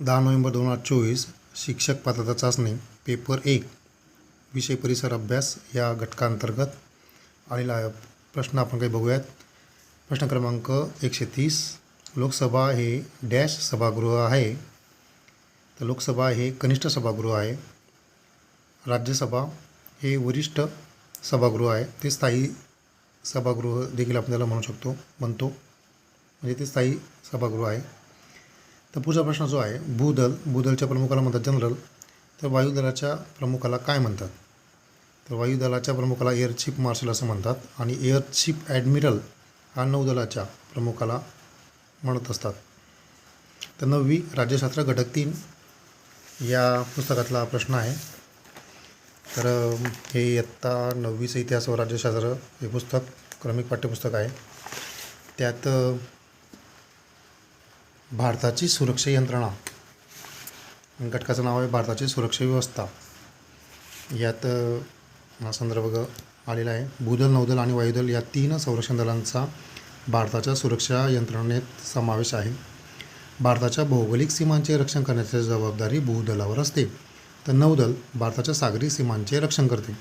दहा नोव्हेंबर दोन हजार चोवीस शिक्षक पात्रता चाचणी पेपर एक विषय परिसर अभ्यास या घटकांतर्गत आलेला आहे. प्रश्न आपण काही बघूयात. प्रश्न क्रमांक एकशे तीस लोकसभा हे डॅश सभागृह आहे. तर लोकसभा हे कनिष्ठ सभागृह आहे. राज्यसभा हे वरिष्ठ सभागृह आहे. ते स्थायी सभागृह देखील आपण त्याला म्हणू शकतो म्हणतो. म्हणजे ते स्थायी सभागृह आहे. तर पुढचा प्रश्न जो आहे भूदल भूदलच्या प्रमुखाला म्हणतात जनरल तर वायुदलाच्या प्रमुखाला काय म्हणतात? तर वायुदलाच्या प्रमुखाला एअर चीफ मार्शल असं म्हणतात आणि एअर चीफ ॲडमिरल हा नौदलाच्या प्रमुखाला म्हणत असतात. तर नववी राज्यशास्त्र घटक तीन या पुस्तकातला प्रश्न आहे. तर हे इयत्ता नववीचं इतिहास व राज्यशास्त्र हे पुस्तक क्रमिक पाठ्यपुस्तक आहे. त्यात भारताची सुरक्षा यंत्रणा. घटकाचं नाव आहे भारताची सुरक्षा व्यवस्था. यात हा संदर्भ आलेला आहे. भूदल नौदल आणि वायुदल या तीन संरक्षण दलांचा भारताच्या सुरक्षा यंत्रणेत समावेश आहे. भारताच्या भौगोलिक सीमांचे रक्षण करण्याची जबाबदारी भूदलावर असते. तर नौदल भारताच्या सागरी सीमांचे रक्षण करते.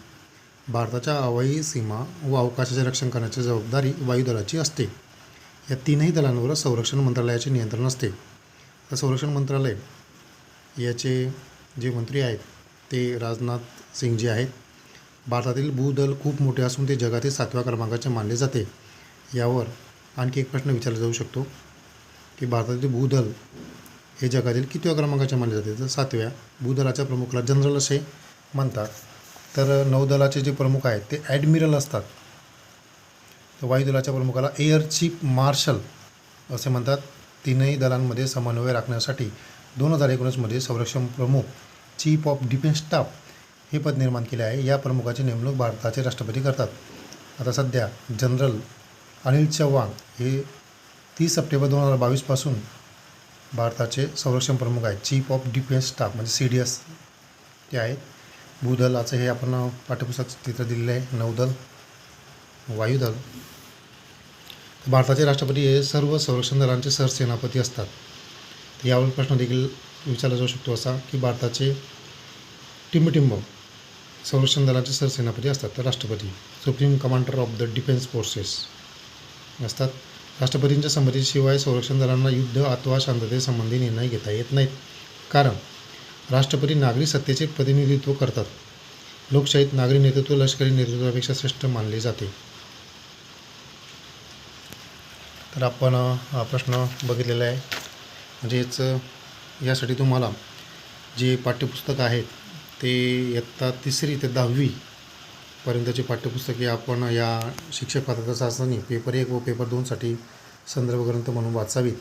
भारताच्या हवाई सीमा व अवकाशाचे रक्षण करण्याची जबाबदारी वायुदलाची असते. या तीनही दलांवर संरक्षण मंत्रालयाचे नियंत्रण असते. तर संरक्षण मंत्रालय याचे जे मंत्री आहेत ते राजनाथ सिंग जे आहेत. भारतातील भूदल खूप मोठे असून ते जगातील सातव्या क्रमांकाचे मानले जाते. यावर आणखी एक प्रश्न विचारला जाऊ शकतो की भारतातील भूदल हे जगातील कितव्या क्रमांकाचे मानले जाते? तर सातव्या भूदलाच्या प्रमुखाला जनरल असे म्हणतात. तर नौदलाचे जे प्रमुख आहेत ते ॲडमिरल असतात. तर वायुदलाच्या प्रमुखाला एअर चीफ मार्शल असे म्हणतात. तीनही दलांमध्ये समन्वय राखण्यासाठी दोन हजार एकोणीसमध्ये संरक्षण प्रमुख चीफ ऑफ डिफेन्स स्टाफ हे पद निर्माण केले आहे. या प्रमुखाची नेमणूक भारताचे राष्ट्रपती करतात. आता सध्या जनरल अनिल चव्हाण हे तीस सप्टेंबर दोन हजार बावीसपासून भारताचे संरक्षण प्रमुख आहेत. चीफ ऑफ डिफेन्स स्टाफ म्हणजे सी डी एस ते आहेत. भूदलाचं हे आपण पाठ्यपुस्तक चित्र दिलेलं आहे. नौदल वायुदल. भारताचे राष्ट्रपती हे सर्व संरक्षण दलांचे सरसेनापती असतात. तर यावर प्रश्न देखील विचारला जाऊ शकतो असा की भारताचे टिंबटिंब संरक्षण दलाचे सरसेनापती असतात. तर राष्ट्रपती supreme commander of the defence forces असतात. राष्ट्रपतींच्या संमतीशिवाय संरक्षण दलांना युद्ध अथवा शांततेसंबंधी निर्णय घेता येत नाहीत. कारण राष्ट्रपती नागरी सत्तेचे प्रतिनिधित्व करतात. लोकशाहीत नागरी नेतृत्व लष्करी नेतृत्वापेक्षा श्रेष्ठ मानले जाते. तर आपण हा प्रश्न बघितलेला आहे. म्हणजेच यासाठी तुम्हाला जे पाठ्यपुस्तक आहेत ते इयत्ता तिसरी ते दहावीपर्यंतची पाठ्यपुस्तके आपण या शिक्षक पात्रता चाचणी पेपर एक व पेपर दोनसाठी संदर्भ ग्रंथ म्हणून वाचावीत.